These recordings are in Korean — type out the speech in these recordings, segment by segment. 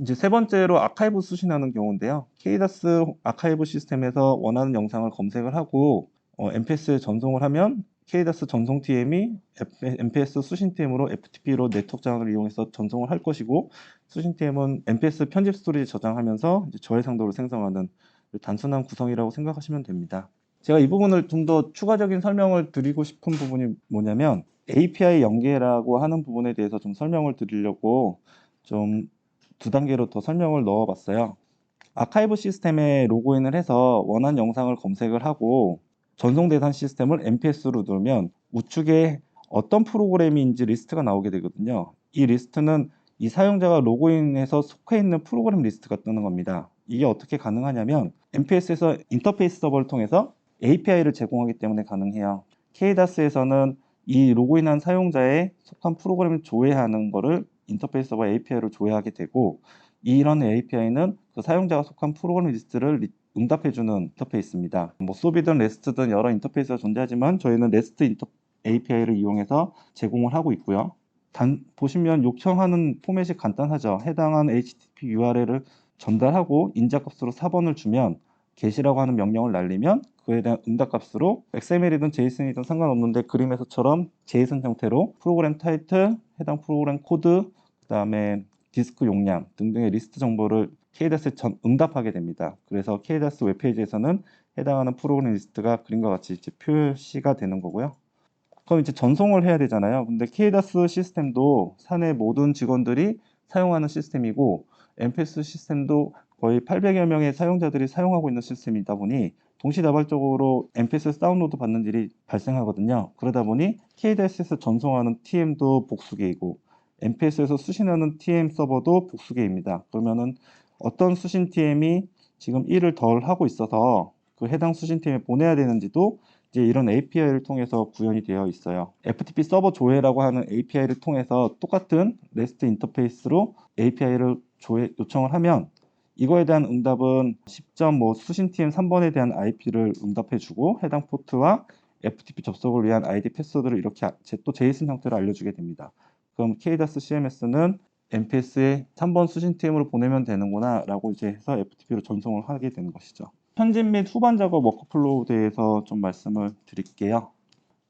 이제 세 번째로 아카이브 수신하는 경우인데요. KDAS 아카이브 시스템에서 원하는 영상을 검색을 하고 어, MPS에 전송을 하면 KDAS 전송 TM이 MPS 수신 TM으로 FTP로 네트워크 장을 이용해서 전송을 할 것이고 수신 TM은 MPS 편집 스토리지 저장하면서 저해상도를 생성하는 단순한 구성이라고 생각하시면 됩니다. 제가 이 부분을 좀 더 추가적인 설명을 드리고 싶은 부분이 뭐냐면 API 연계라고 하는 부분에 대해서 좀 설명을 드리려고 좀 두 단계로 더 설명을 넣어봤어요. 아카이브 시스템에 로그인을 해서 원하는 영상을 검색을 하고 전송 대상 시스템을 MPS로 누르면 우측에 어떤 프로그램인지 리스트가 나오게 되거든요. 이 리스트는 이 사용자가 로그인해서 속해 있는 프로그램 리스트가 뜨는 겁니다. 이게 어떻게 가능하냐면 MPS에서 인터페이스 서버를 통해서 API를 제공하기 때문에 가능해요. KDAS에서는 이 로그인한 사용자의 속한 프로그램을 조회하는 것을 인터페이스 서버 API로 조회하게 되고 이런 API는 그 사용자가 속한 프로그램 리스트를 리- 응답해주는 인터페이스입니다. 뭐 소비든 레스트든 여러 인터페이스가 존재하지만 저희는 레스트 인터 API를 이용해서 제공을 하고 있고요. 단 보시면 요청하는 포맷이 간단하죠. 해당한 HTTP URL을 전달하고 인자값으로 4번을 주면 get이라고 하는 명령을 날리면 그에 대한 응답값으로 XML이든 JSON이든 상관없는데 그림에서처럼 JSON 형태로 프로그램 타이틀, 해당 프로그램 코드, 그다음에 디스크 용량 등등의 리스트 정보를 KDAS에 전 응답하게 됩니다. 그래서 KDAS 웹페이지에서는 해당하는 프로그램 리스트가 그림과 같이 이제 표시가 되는 거고요. 그럼 이제 전송을 해야 되잖아요. 근데 KDAS 시스템도 사내 모든 직원들이 사용하는 시스템이고 MPS 시스템도 거의 800여 명의 사용자들이 사용하고 있는 시스템이다 보니 동시다발적으로 MPS 다운로드 받는 일이 발생하거든요. 그러다 보니 KDS에서 전송하는 TM도 복수계이고 MPS에서 수신하는 TM 서버도 복수계입니다. 그러면은 어떤 수신 TM이 지금 일을 덜 하고 있어서 그 해당 수신 TM에 보내야 되는지도 이제 이런 API를 통해서 구현이 되어 있어요. FTP 서버 조회라고 하는 API를 통해서 똑같은 REST 인터페이스로 API를 조회 요청을 하면 이거에 대한 응답은 10점 뭐 수신 TM 3번에 대한 IP를 응답해주고 해당 포트와 FTP 접속을 위한 ID 패스워드를 이렇게 아- 제- 또 JSON 형태로 알려주게 됩니다. 그럼 KDAS CMS는 MPS에 3번 수신 TM으로 보내면 되는구나 라고 이제 해서 FTP로 전송을 하게 되는 것이죠. 편집 및 후반 작업 워크플로우에 대해서 좀 말씀을 드릴게요.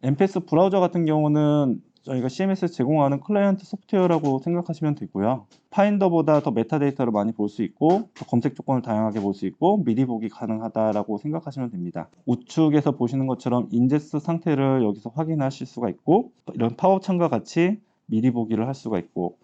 MPS 브라우저 같은 경우는 저희가 CMS 제공하는 클라이언트 소프트웨어라고 생각하시면 되고요. 파인더보다 더 메타데이터를 많이 볼 수 있고 더 검색 조건을 다양하게 볼 수 있고 미리 보기 가능하다라고 생각하시면 됩니다. 우측에서 보시는 것처럼 인젝스 상태를 여기서 확인하실 수가 있고 이런 파워창과 같이 미리 보기를 할 수가 있고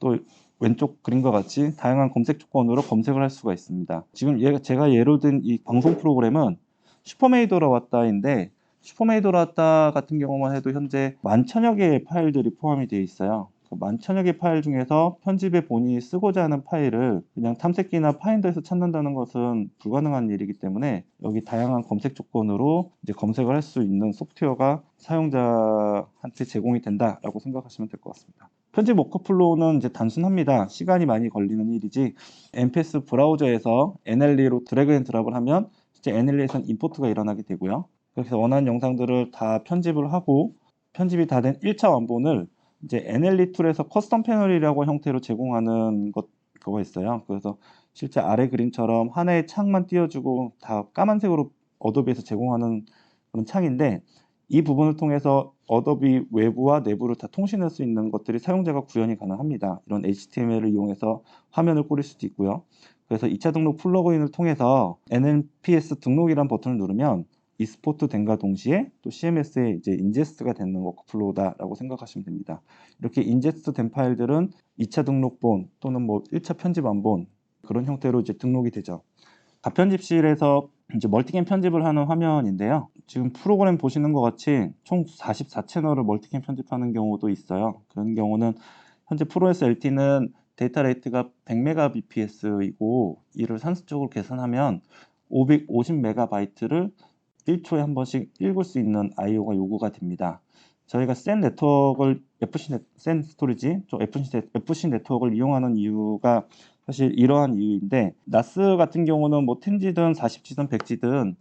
또 왼쪽 그림과 같이 다양한 검색 조건으로 검색을 할 수가 있습니다. 지금 제가 예로 든 이 방송 프로그램은 슈퍼메이도로 왔다인데 슈퍼메이도로 왔다 같은 경우만 해도 현재 만 천여 개의 파일들이 포함이 되어 있어요. 그 만천여 개 파일 중에서 편집에 본인이 쓰고자 하는 파일을 그냥 탐색기나 파인더에서 찾는다는 것은 불가능한 일이기 때문에 여기 다양한 검색 조건으로 이제 검색을 할 수 있는 소프트웨어가 사용자한테 제공이 된다라고 생각하시면 될 것 같습니다. 편집 워크플로우는 이제 단순합니다. 시간이 많이 걸리는 일이지 MPS 브라우저에서 NLE로 드래그 앤 드랍을 하면 실제 NLE에선 임포트가 일어나게 되고요. 그래서 원하는 영상들을 다 편집을 하고 편집이 다 된 1차 완본을 이제 NLE 툴에서 커스텀 패널이라고 형태로 제공하는 것 그거 있어요. 그래서 실제 아래 그림처럼 하나의 창만 띄워주고 다 까만색으로 어도비에서 제공하는 그런 창인데 이 부분을 통해서 어도비 외부와 내부를 다 통신할 수 있는 것들이 사용자가 구현이 가능합니다. 이런 HTML을 이용해서 화면을 꾸릴 수도 있고요. 그래서 2차 등록 플러그인을 통해서 NNPS 등록이란 버튼을 누르면 이스포트 된과 동시에 또 CMS에 이제 인제스트가 되는 워크플로우다라고 생각하시면 됩니다. 이렇게 인제스트 된 파일들은 2차 등록본 또는 뭐 1차 편집 안본 그런 형태로 이제 등록이 되죠. 가편집실에서 이제 멀티캠 편집을 하는 화면인데요. 지금 프로그램 보시는 것 같이 총 44채널을 멀티캠 편집하는 경우도 있어요. 그런 경우는 현재 프로에스 LT는 데이터 레이트가 100mbps이고 이를 산수적으로 계산하면 550MB를 1초에 한 번씩 읽을 수 있는 I/O가 요구가 됩니다. 저희가 센 네트워크를 FC 네, 센 스토리지, 좀 FC, 네- FC 네트워크를 이용하는 이유가 사실 이러한 이유인데 나스 같은 경우는 뭐 10G든 40G든 100G든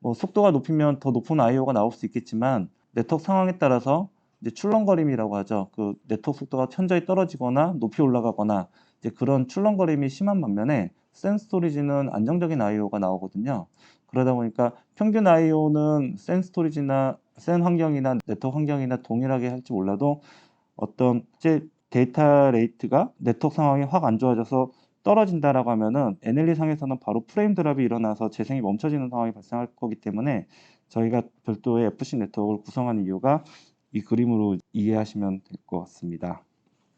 뭐 속도가 높이면 더 높은 I/O가 나올 수 있겠지만 네트워크 상황에 따라서 이제 출렁거림이라고 하죠. 그 네트워크 속도가 현저히 떨어지거나 높이 올라가거나 이제 그런 출렁거림이 심한 반면에 센 스토리지는 안정적인 I/O가 나오거든요. 그러다 보니까 평균 I/O는 센 스토리지나 센 환경이나 네트워크 환경이나 동일하게 할지 몰라도 어떤 이제 데이터 레이트가 네트워크 상황이 확 안 좋아져서 떨어진다라고 하면은 NLE 상에서는 바로 프레임 드랍이 일어나서 재생이 멈춰지는 상황이 발생할 거기 때문에 저희가 별도의 FC 네트워크를 구성한 이유가 이 그림으로 이해하시면 될 것 같습니다.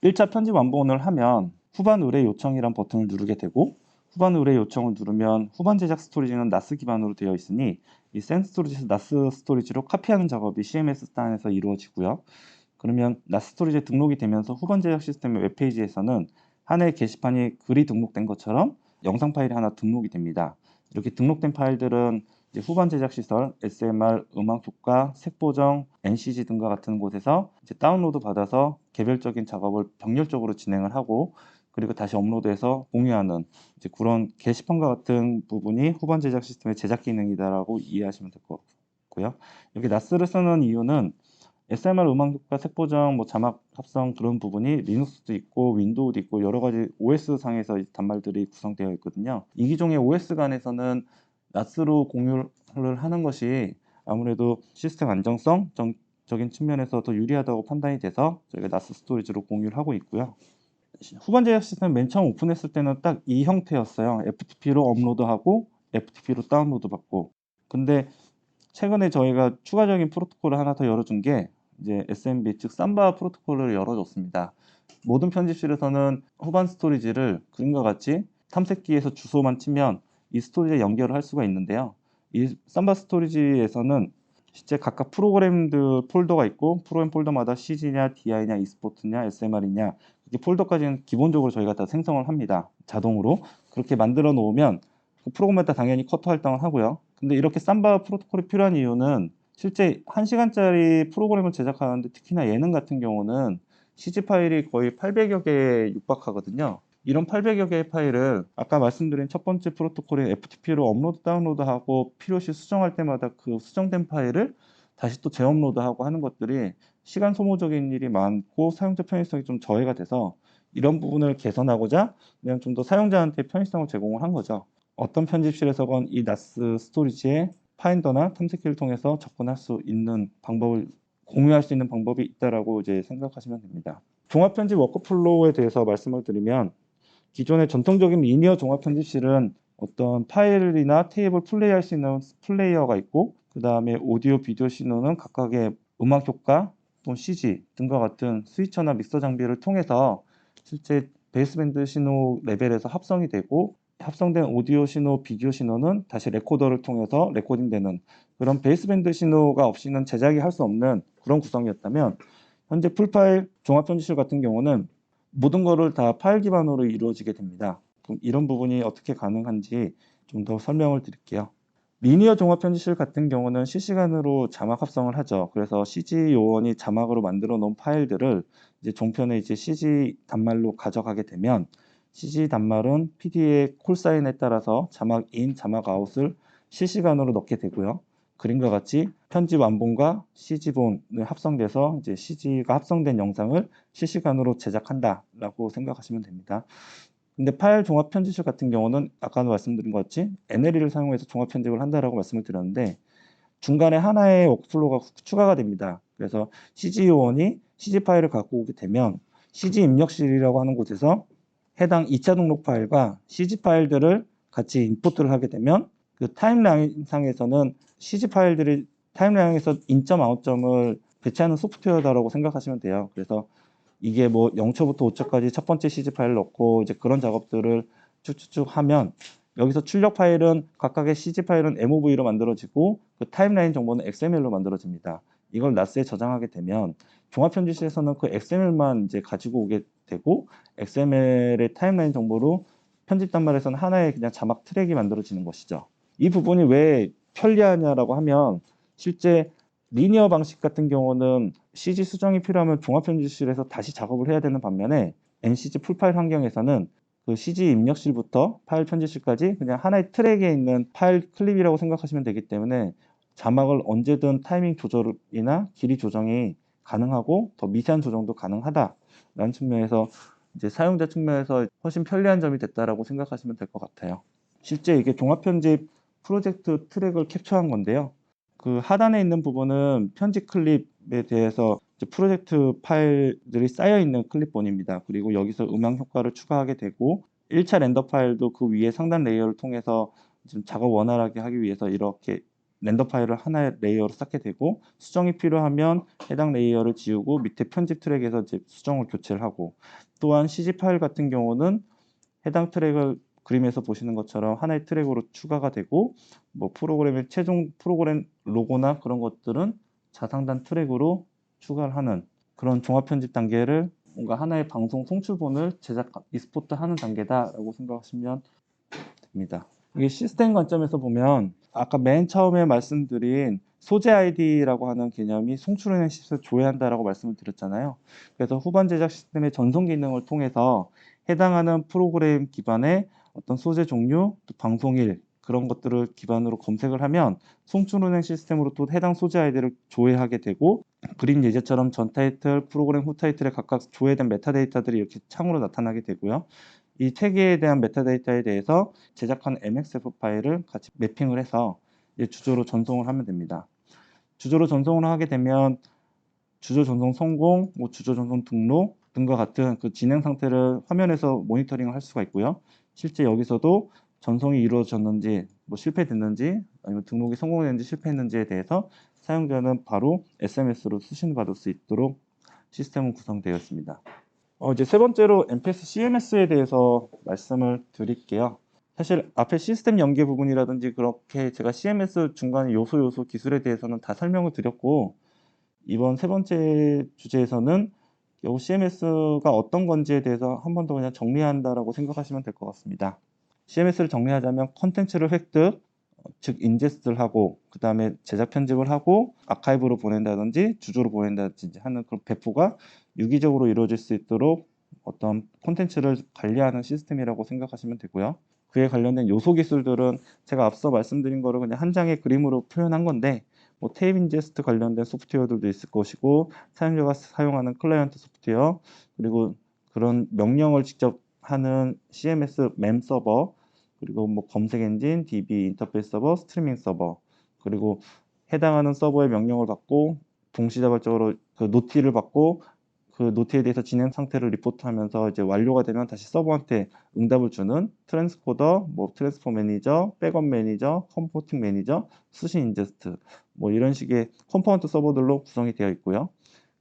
1차 편집 완본을 하면 후반 의뢰 요청이란 버튼을 누르게 되고 후반 의뢰 요청을 누르면 후반 제작 스토리지는 나스 기반으로 되어 있으니 이 센 스토리지에서 나스 스토리지로 카피하는 작업이 CMS 단에서 이루어지고요. 그러면 나스 스토리지에 등록이 되면서 후반 제작 시스템의 웹페이지에서는 하나의 게시판이 글이 등록된 것처럼 영상 파일이 하나 등록이 됩니다. 이렇게 등록된 파일들은 후반 제작 시설, SMR, 음악 효과, 색 보정, NCG 등과 같은 곳에서 다운로드 받아서 개별적인 작업을 병렬적으로 진행을 하고 그리고 다시 업로드해서 공유하는 이제 그런 게시판과 같은 부분이 후반 제작 시스템의 제작 기능이다라고 이해하시면 될 것 같고요. 여기 나스를 쓰는 이유는 SMR 음악 효과, 색 보정, 뭐 자막 합성 그런 부분이 리눅스도 있고 윈도우도 있고 여러 가지 OS 상에서 이 단말들이 구성되어 있거든요. 이 기종의 OS 간에서는 나스로 공유를 하는 것이 아무래도 시스템 안정성 적인 측면에서 더 유리하다고 판단이 돼서 저희가 나스 스토리지로 공유를 하고 있고요. 후반 제작 시스템 맨 처음 오픈했을 때는 딱 이 형태였어요. FTP로 업로드하고 FTP로 다운로드 받고. 근데 최근에 저희가 추가적인 프로토콜을 하나 더 열어준 게 이제 SMB 즉 삼바 프로토콜을 열어줬습니다. 모든 편집실에서는 후반 스토리지를 그림과 같이 탐색기에서 주소만 치면 이 스토리지에 연결을 할 수가 있는데요. 이 삼바 스토리지에서는 실제 각각 프로그램들 폴더가 있고 프로그램 폴더마다 CG냐, DI냐, e스포츠냐, SMR이냐 이렇게 폴더까지는 기본적으로 저희가 다 생성을 합니다. 자동으로 그렇게 만들어 놓으면 그 프로그램마다 당연히 커터 할당을 하고요. 근데 이렇게 삼바 프로토콜이 필요한 이유는 실제 1시간짜리 프로그램을 제작하는데 특히나 예능 같은 경우는 CG 파일이 거의 800여 개에 육박하거든요. 이런 800여 개의 파일을 아까 말씀드린 첫 번째 프로토콜인 FTP로 업로드 다운로드하고 필요시 수정할 때마다 그 수정된 파일을 다시 또 재업로드하고 하는 것들이 시간 소모적인 일이 많고 사용자 편의성이 좀 저해가 돼서 이런 부분을 개선하고자 그냥 좀 더 사용자한테 편의성을 제공을 한 거죠. 어떤 편집실에서건 이 나스 스토리지에 파인더나 탐색기를 통해서 접근할 수 있는 방법을 공유할 수 있는 방법이 있다라고 이제 생각하시면 됩니다. 종합 편집 워크플로우에 대해서 말씀을 드리면 기존의 전통적인 리니어 종합 편집실은 어떤 파일이나 테이블 플레이할 수 있는 플레이어가 있고 그 다음에 오디오 비디오 신호는 각각의 음악 효과 또는 CG 등과 같은 스위처나 믹서 장비를 통해서 실제 베이스밴드 신호 레벨에서 합성이 되고 합성된 오디오 신호, 비디오 신호는 다시 레코더를 통해서 레코딩되는 그런 베이스밴드 신호가 없이는 제작이 할 수 없는 그런 구성이었다면 현재 풀파일 종합 편집실 같은 경우는 모든 거를 다 파일 기반으로 이루어지게 됩니다. 그럼 이런 부분이 어떻게 가능한지 좀 더 설명을 드릴게요. 리니어 종합 편집실 같은 경우는 실시간으로 자막 합성을 하죠. 그래서 CG 요원이 자막으로 만들어 놓은 파일들을 이제 종편에 이제 CG 단말로 가져가게 되면 CG 단말은 PD의 콜사인에 따라서 자막 인, 자막 아웃을 실시간으로 넣게 되고요. 그림과 같이 편집 완본과 CG본을 합성돼서 이제 CG가 합성된 영상을 실시간으로 제작한다라고 생각하시면 됩니다. 근데 파일 종합 편집실 같은 경우는 아까 말씀드린 것 같이 NLE를 사용해서 종합 편집을 한다라고 말씀을 드렸는데 중간에 하나의 워크플로우가 추가가 됩니다. 그래서 CG 요원이 CG 파일을 갖고 오게 되면 CG 입력실이라고 하는 곳에서 해당 2차 등록 파일과 CG 파일들을 같이 임포트를 하게 되면 그 타임라인 상에서는 CG 파일들이 타임라인에서 인점 아웃점을 배치하는 소프트웨어다라고 생각하시면 돼요. 그래서 이게 뭐 0초부터 5초까지 첫 번째 CG 파일을 넣고 이제 그런 작업들을 쭉쭉쭉 하면 여기서 출력 파일은 각각의 CG 파일은 MOV로 만들어지고 그 타임라인 정보는 XML로 만들어집니다. 이걸 나스에 저장하게 되면 종합 편집실에서는 그 XML만 이제 가지고 오게 되고 XML의 타임라인 정보로 편집 단말에서는 하나의 그냥 자막 트랙이 만들어지는 것이죠. 이 부분이 왜 편리하냐라고 하면 실제 리니어 방식 같은 경우는 CG 수정이 필요하면 종합 편집실에서 다시 작업을 해야 되는 반면에 NCG 풀파일 환경에서는 그 CG 입력실부터 파일 편집실까지 그냥 하나의 트랙에 있는 파일 클립이라고 생각하시면 되기 때문에 자막을 언제든 타이밍 조절이나 길이 조정이 가능하고 더 미세한 조정도 가능하다라는 측면에서 이제 사용자 측면에서 훨씬 편리한 점이 됐다라고 생각하시면 될 것 같아요. 실제 이게 종합 편집 프로젝트 트랙을 캡처한 건데요. 그 하단에 있는 부분은 편집 클립에 대해서 프로젝트 파일들이 쌓여 있는 클립본입니다. 그리고 여기서 음향 효과를 추가하게 되고 1차 렌더 파일도 그 위에 상단 레이어를 통해서 좀 작업 원활하게 하기 위해서 이렇게 렌더 파일을 하나의 레이어로 쌓게 되고 수정이 필요하면 해당 레이어를 지우고 밑에 편집 트랙에서 이제 수정을 교체를 하고 또한 CG 파일 같은 경우는 해당 트랙을 그림에서 보시는 것처럼 하나의 트랙으로 추가가 되고 뭐 프로그램의 최종 프로그램 로고나 그런 것들은 자상단 트랙으로 추가를 하는 그런 종합 편집 단계를 뭔가 하나의 방송 송출본을 제작 익스포트 하는 단계다라고 생각하시면 됩니다. 이게 시스템 관점에서 보면 아까 맨 처음에 말씀드린 소재 아이디라고 하는 개념이 송출은행 시스템을 조회한다라고 말씀을 드렸잖아요. 그래서 후반 제작 시스템의 전송 기능을 통해서 해당하는 프로그램 기반의 어떤 소재 종류, 또 방송일 그런 것들을 기반으로 검색을 하면 송출은행 시스템으로 또 해당 소재 아이디를 조회하게 되고 그림 예제처럼 전 타이틀, 프로그램 후 타이틀에 각각 조회된 메타데이터들이 이렇게 창으로 나타나게 되고요. 이 태그에 대한 메타데이터에 대해서 제작한 MXF 파일을 같이 매핑을 해서 주조로 전송을 하면 됩니다. 주조로 전송을 하게 되면 주조 전송 성공, 뭐 주조 전송 등록 등과 같은 그 진행 상태를 화면에서 모니터링을 할 수가 있고요. 실제 여기서도 전송이 이루어졌는지, 뭐 실패됐는지, 아니면 등록이 성공했는지 실패했는지에 대해서 사용자는 바로 SMS로 수신 받을 수 있도록 시스템은 구성되어 있습니다. 어, 이제 세 번째로 MPS CMS에 대해서 말씀을 드릴게요. 사실 앞에 시스템 연계 부분이라든지 그렇게 제가 CMS 중간에 요소 요소 기술에 대해서는 다 설명을 드렸고 이번 세 번째 주제에서는 요 CMS가 어떤 건지에 대해서 한 번 더 그냥 정리한다라고 생각하시면 될 것 같습니다. CMS를 정리하자면 컨텐츠를 획득, 어, 즉 인제스트를 하고 그 다음에 제작 편집을 하고 아카이브로 보낸다든지 주조로 보낸다든지 하는 그런 배포가 유기적으로 이루어질 수 있도록 어떤 콘텐츠를 관리하는 시스템이라고 생각하시면 되고요. 그에 관련된 요소 기술들은 제가 앞서 말씀드린 거를 그냥 한 장의 그림으로 표현한 건데 뭐 테이프 인제스트 관련된 소프트웨어들도 있을 것이고 사용자가 사용하는 클라이언트 소프트웨어 그리고 그런 명령을 직접 하는 CMS 맴 서버 그리고 뭐 검색 엔진, DB 인터페이스 서버, 스트리밍 서버 그리고 해당하는 서버의 명령을 받고 동시다발적으로 그 노티를 받고 그 노트에 대해서 진행 상태를 리포트하면서 이제 완료가 되면 다시 서버한테 응답을 주는 트랜스코더, 뭐 트랜스포 매니저, 백업 매니저, 컴포팅 매니저, 수신 인제스트 뭐 이런 식의 컴포넌트 서버들로 구성이 되어 있고요.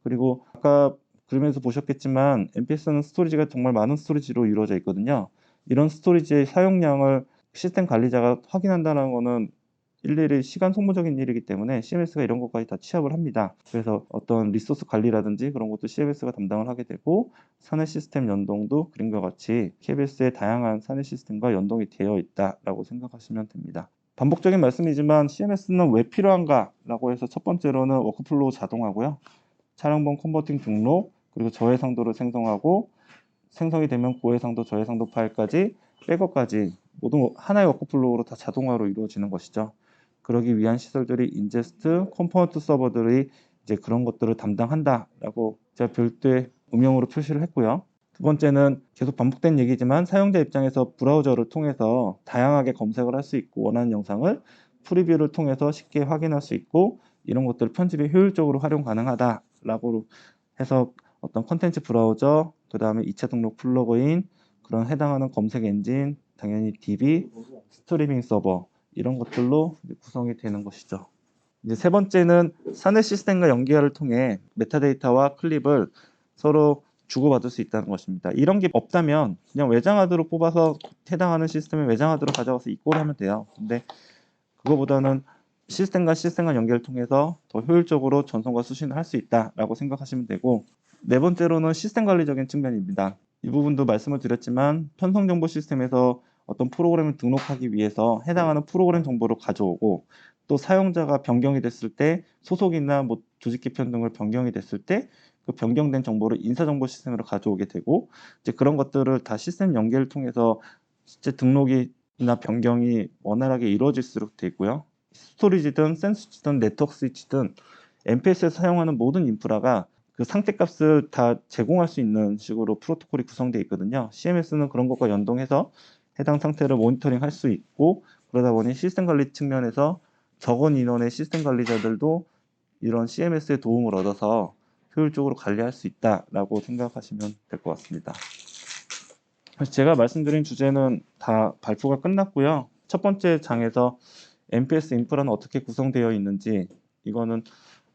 그리고 아까 그림에서 보셨겠지만 MPS는 스토리지가 정말 많은 스토리지로 이루어져 있거든요. 이런 스토리지의 사용량을 시스템 관리자가 확인한다는 거는 일일이 시간 소모적인 일이기 때문에 CMS가 이런 것까지 다 취합을 합니다. 그래서 어떤 리소스 관리라든지 그런 것도 CMS가 담당을 하게 되고 사내 시스템 연동도 그림과 같이 KBS의 다양한 사내 시스템과 연동이 되어 있다라고 생각하시면 됩니다. 반복적인 말씀이지만 CMS는 왜 필요한가라고 해서 첫 번째로는 워크플로우 자동화고요. 차량번 컨버팅 등록 그리고 저해상도를 생성하고 생성이 되면 고해상도, 저해상도 파일까지 백업까지 모두 하나의 워크플로우로 다 자동화로 이루어지는 것이죠. 그러기 위한 시설들이 인제스트, 컴포넌트 서버들이 이제 그런 것들을 담당한다라고 제가 별도의 음영으로 표시를 했고요. 두 번째는 계속 반복된 얘기지만 사용자 입장에서 브라우저를 통해서 다양하게 검색을 할 수 있고 원하는 영상을 프리뷰를 통해서 쉽게 확인할 수 있고 이런 것들을 편집에 효율적으로 활용 가능하다라고 해서 어떤 컨텐츠 브라우저, 그 다음에 2차 등록 플러그인, 그런 해당하는 검색 엔진, 당연히 DB, 스트리밍 서버 이런 것들로 구성이 되는 것이죠. 이제 세 번째는 사내 시스템과 연계를 통해 메타데이터와 클립을 서로 주고받을 수 있다는 것입니다. 이런 게 없다면 그냥 외장하드로 뽑아서 해당하는 시스템에 외장하드로 가져가서 입고를 하면 돼요. 근데 그거보다는 시스템과 시스템과 연결을 통해서 더 효율적으로 전송과 수신을 할 수 있다라고 생각하시면 되고 네 번째로는 시스템 관리적인 측면입니다. 이 부분도 말씀을 드렸지만 편성 정보 시스템에서 어떤 프로그램을 등록하기 위해서 해당하는 프로그램 정보를 가져오고 또 사용자가 변경이 됐을 때 소속이나 뭐 조직 개편 등을 변경이 됐을 때 그 변경된 정보를 인사정보 시스템으로 가져오게 되고 이제 그런 것들을 다 시스템 연계를 통해서 실제 등록이나 변경이 원활하게 이루어질수록 돼 있고요. 스토리지든 센스지든 네트워크 스위치든 MPS에서 사용하는 모든 인프라가 그 상태값을 다 제공할 수 있는 식으로 프로토콜이 구성되어 있거든요. CMS는 그런 것과 연동해서 해당 상태를 모니터링 할 수 있고 그러다 보니 시스템 관리 측면에서 적은 인원의 시스템 관리자들도 이런 CMS의 도움을 얻어서 효율적으로 관리할 수 있다라고 생각하시면 될 것 같습니다. 제가 말씀드린 주제는 다 발표가 끝났고요. 첫 번째 장에서 MPS 인프라는 어떻게 구성되어 있는지 이거는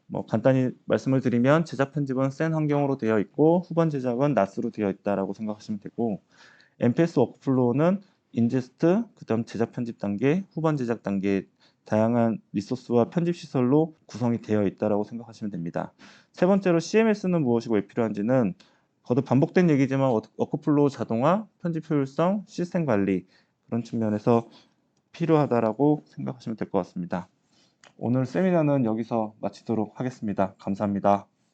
뭐 간단히 말씀을 드리면 제작 편집은 센 환경으로 되어 있고 후반 제작은 NAS로 되어 있다라고 생각하시면 되고 MPS 워크플로우는 인제스트, 그 다음 제작 편집 단계, 후반 제작 단계 다양한 리소스와 편집 시설로 구성이 되어 있다라고 생각하시면 됩니다. 세 번째로 CMS는 무엇이고 왜 필요한지는 거듭 반복된 얘기지만 워크- 워크플로우 자동화, 편집 효율성, 시스템 관리 그런 측면에서 필요하다라고 생각하시면 될 것 같습니다. 오늘 세미나는 여기서 마치도록 하겠습니다. 감사합니다.